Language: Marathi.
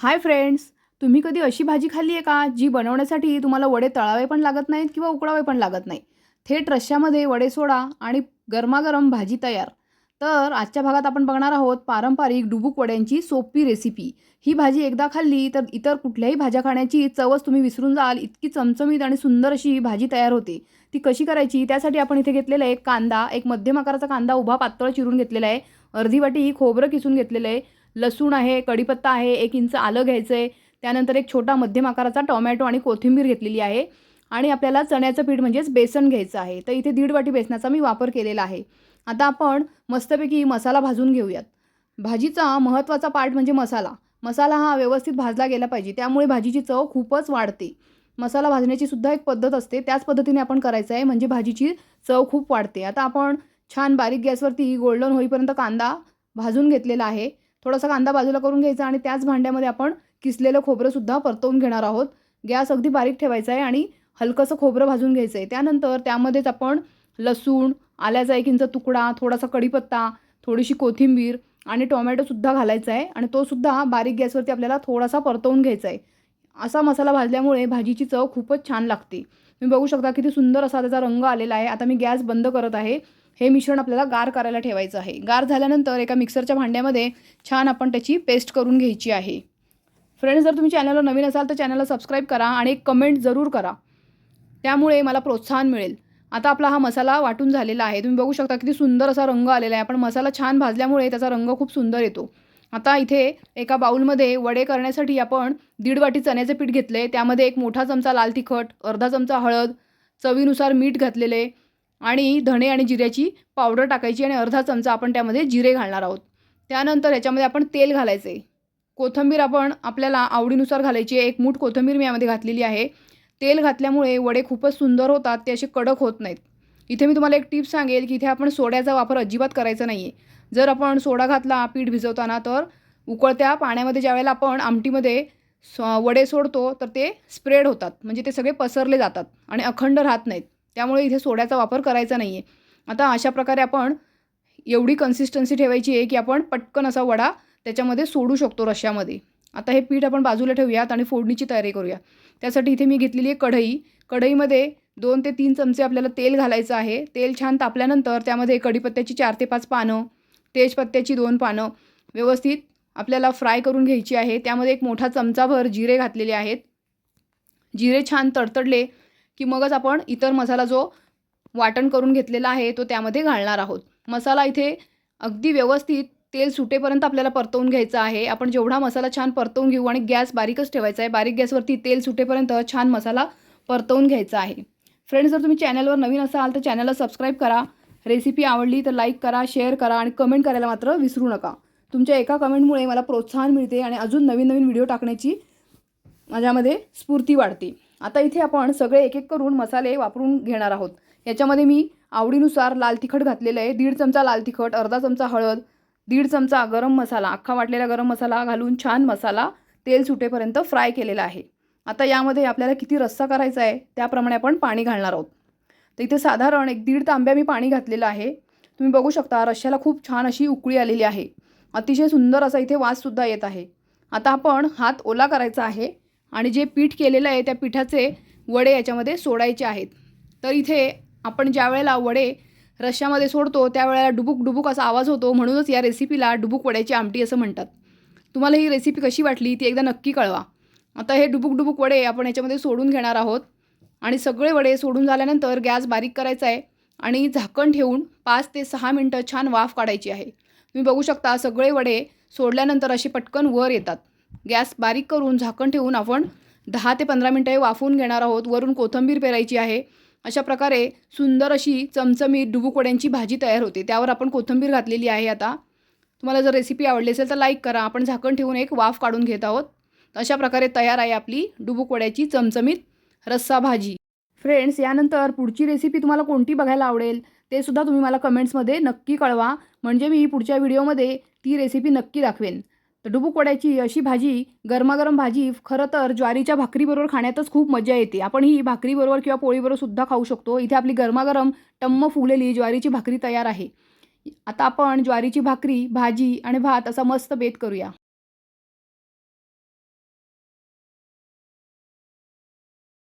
हाय फ्रेंड्स तुम्ही कधी अशी भाजी खाल्ली आहे का जी बनवण्यासाठी तुम्हाला वडे तळावे पण लागत नाहीत किंवा उकळावे पण लागत नाही? थेट रश्श्यामध्ये वडे सोडा आणि गरमागरम भाजी तयार. तर आजच्या भागात आपण बघणार आहोत पारंपरिक डुबुक वड्यांची सोपी रेसिपी ही भाजी एकदा खाल्ली तर इतर कुठल्याही भाज्या खाण्याची चवच तुम्ही विसरून जाल इतकी चमचमीत आणि सुंदर अशी भाजी तयार होते. ती कशी करायची त्यासाठी आपण इथे घेतलेला आहे कांदा एक मध्यम आकाराचा कांदा उभा पातळ चिरून घेतलेला आहे. अर्धी वाटी ही खोबरं किसून घेतलेलं आहे. लसूण आहे कढीपत्ता आहे एक इंच आलं घ्यायचं आहे. त्यानंतर एक छोटा मध्यम आकाराचा टोमॅटो आणि कोथिंबीर घेतलेली आहे. आणि आपल्याला चण्याचं पीठ म्हणजेच बेसन घ्यायचं आहे. तर इथे दीड वाटी बेसनाचा मी वापर केलेला आहे. आता आपण मस्तपैकी मसाला भाजून घेऊयात. भाजीचा महत्त्वाचा पार्ट म्हणजे मसाला. मसाला हा व्यवस्थित भाजला गेला पाहिजे. त्यामुळे भाजीची चव खूपच वाढते. मसाला भाजण्याची सुद्धा एक पद्धत असते. त्याच पद्धतीने आपण करायचं आहे म्हणजे भाजीची चव खूप वाढते. आता आपण छान बारीक गॅसवरती गोल्डन होईपर्यंत कांदा भाजून घेतलेला आहे. थोडासा कांदा बाजूला करून घ्यायचा आणि त्याच भांड्यामध्ये आपण किसलेलं खोबरंसुद्धा परतवून घेणार आहोत. गॅस अगदी बारीक ठेवायचा आहे आणि हलकंसं खोबरं भाजून घ्यायचं आहे. त्यानंतर त्यामध्येच आपण लसूण आल्याचा एक इंच तुकडा थोडासा कढीपत्ता थोडीशी कोथिंबीर आणि टोमॅटोसुद्धा घालायचा आहे आणि तोसुद्धा बारीक गॅसवरती आपल्याला थोडासा परतवून घ्यायचा आहे. असा मसाला भाजल्यामुळे भाजीची चव खूपच छान लागते. तुम्ही बघू शकता किती सुंदर असा त्याचा रंग आलेला आहे. आता मी गॅस बंद करत आहे. हे मिश्रण आपल्याला गार करायला ठेवायचं आहे. गार झाल्यानंतर एका मिक्सरच्या भांड्यामध्ये छान आपण त्याची पेस्ट करून घ्यायची आहे. फ्रेंड्स जर तुम्ही चॅनलला नवीन असाल तर चॅनलला सबस्क्राईब करा आणि एक कमेंट जरूर करा. त्यामुळे मला प्रोत्साहन मिळेल. आता आपला हा मसाला वाटून झालेला आहे. तुम्ही बघू शकता किती सुंदर असा रंग आलेला आहे. पण मसाला छान भाजल्यामुळे त्याचा रंग खूप सुंदर येतो. आता इथे एका बाऊलमध्ये वडे करण्यासाठी आपण दीड वाटी चण्याचे पीठ घेतले. त्यामध्ये एक मोठा चमचा लाल तिखट अर्धा चमचा हळद चवीनुसार मीठ घातलेले आणि धणे आणि जिऱ्याची पावडर टाकायची आणि अर्धा चमचा आपण त्यामध्ये जिरे घालणार आहोत. त्यानंतर याच्यामध्ये आपण तेल घालायचे. कोथिंबीर आपण आपल्याला आवडीनुसार घालायची आहे. एक मूठ कोथिंबीर मी यामध्ये घातलेली आहे. तेल घातल्यामुळे वडे खूपच सुंदर होतात ते असे कडक होत नाहीत. इथे मी तुम्हाला एक टिप्स सांगेल की इथे आपण सोड्याचा वापर अजिबात करायचा नाही आहे जर आपण सोडा घातला पीठ भिजवताना तर उकळत्या पाण्यामध्ये ज्यावेळेला आपण आमटीमध्ये वडे सोडतो तर ते स्प्रेड होतात. म्हणजे ते सगळे पसरले जातात आणि अखंड राहत नाहीत. त्यामुळे इथे सोड्याचा वापर करायचा नाही आहे आता अशा प्रकारे आपण एवढी कन्सिस्टन्सी ठेवायची आहे की आपण पटकन असा वडा त्याच्यामध्ये सोडू शकतो रश्श्यामध्ये. आता हे पीठ आपण बाजूला ठेवूयात आणि फोडणीची तयारी करूया. त्यासाठी इथे मी घेतलेली आहे कढई. कढईमध्ये दोन ते तीन चमचे आपल्याला तेल घालायचं आहे. तेल छान तापल्यानंतर त्यामध्ये कढीपत्त्याची चार ते पाच पानं तेजपत्त्याची दोन पानं व्यवस्थित आपल्याला फ्राय करून घ्यायची आहे. त्यामध्ये एक मोठा चमचाभर जिरे घातलेले आहेत. जिरे छान तडतडले की मगच आपण इतर मसाला जो वाटण करून घेतलेला आहे तो त्यामध्ये घालणार आहोत. मसाला इथे अगदी व्यवस्थित तेल सुटेपर्यंत आपल्याला परतवून घ्यायचं आहे. आपण जेवढा मसाला छान परतवून घेऊ आणि गॅस बारीकच ठेवायचा आहे बारीक गॅसवरती तेल सुटेपर्यंत छान मसाला परतवून घ्यायचा आहे. फ्रेंड्स जर तुम्ही चॅनलवर नवीन असाल तर चॅनलला सबस्क्राईब करा. रेसिपी आवडली तर लाईक करा शेअर करा आणि कमेंट करायला मात्र विसरू नका. तुमच्या एका कमेंटमुळे मला प्रोत्साहन मिळते आणि अजून नवीन नवीन व्हिडिओ टाकण्याची माझ्यामध्ये स्फूर्ती वाढते. आता इथे आपण सगळे एक एक करून मसाले वापरून घेणार आहोत. याच्यामध्ये मी आवडीनुसार लाल तिखट घातलेलं आहे. दीड चमचा लाल तिखट अर्धा चमचा हळद दीड चमचा गरम मसाला अख्खा वाटलेला गरम मसाला घालून छान मसाला तेल सुटेपर्यंत फ्राय केलेला आहे. आता यामध्ये आपल्याला किती रस्सा करायचा आहे त्याप्रमाणे आपण पाणी घालणार आहोत. तर इथे साधारण एक दीड तांब्या मी पाणी घातलेलं आहे. तुम्ही बघू शकता रश्श्याला खूप छान अशी उकळी आलेली आहे. अतिशय सुंदर असा इथे वाससुद्धा येत आहे. आता आपण हात ओला करायचा आहे. आणि जे पीठ केलेलं आहे त्या पिठाचे वडे याच्यामध्ये सोडायचे आहेत. तर इथे आपण ज्या वेळेला वडे रश्श्यामध्ये सोडतो त्यावेळेला डुबुक डुबुक असा आवाज होतो. म्हणूनच या रेसिपीला डुबुक वड्याची आमटी असं म्हणतात. तुम्हाला ही रेसिपी कशी वाटली ती एकदा नक्की कळवा. आता हे डुबुक डुबुक वडे आपण याच्यामध्ये सोडून घेणार आहोत. आणि सगळे वडे सोडून झाल्यानंतर गॅस बारीक करायचा आहे आणि झाकण ठेवून पाच ते सहा मिनटं छान वाफ काढायची आहे. तुम्ही बघू शकता सगळे वडे सोडल्यानंतर असे पटकन वर येतात. गॅस बारीक करून झाकण ठेवून आपण दहा ते पंधरा मिनटं हे वाफवून घेणार आहोत. वरून कोथिंबीर पेरायची आहे. अशा प्रकारे सुंदर अशी चमचमीत डुबुकोड्यांची भाजी तयार होते. त्यावर आपण कोथिंबीर घातलेली आहे आता. तुम्हाला जर रेसिपी आवडली असेल तर लाईक करा. आपण झाकण ठेवून एक वाफ काढून घेत आहोत. अशा प्रकारे तयार आहे आपली डुबुकोड्याची चमचमीत रस्सा भाजी. फ्रेंड्स यानंतर पुढची रेसिपी तुम्हाला कोणती बघायला आवडेल ते सुद्धा तुम्ही मला कमेंट्समध्ये नक्की कळवा. म्हणजे मी पुढच्या व्हिडिओमध्ये ती रेसिपी नक्की दाखवेन. तर डुबुकोड्याची अशी भाजी गरमागरम भाजी खरं तर ज्वारीच्या भाकरीबरोबर खाण्यातच खूप मजा येते. आपण ही भाकरीबरोबर किंवा पोळीबरोबर सुद्धा खाऊ शकतो. इथे आपली गरमागरम टम्म फुगलेली ज्वारीची भाकरी तयार आहे. आता आपण ज्वारीची भाकरी भाजी आणि भात असा मस्त बेत करूया.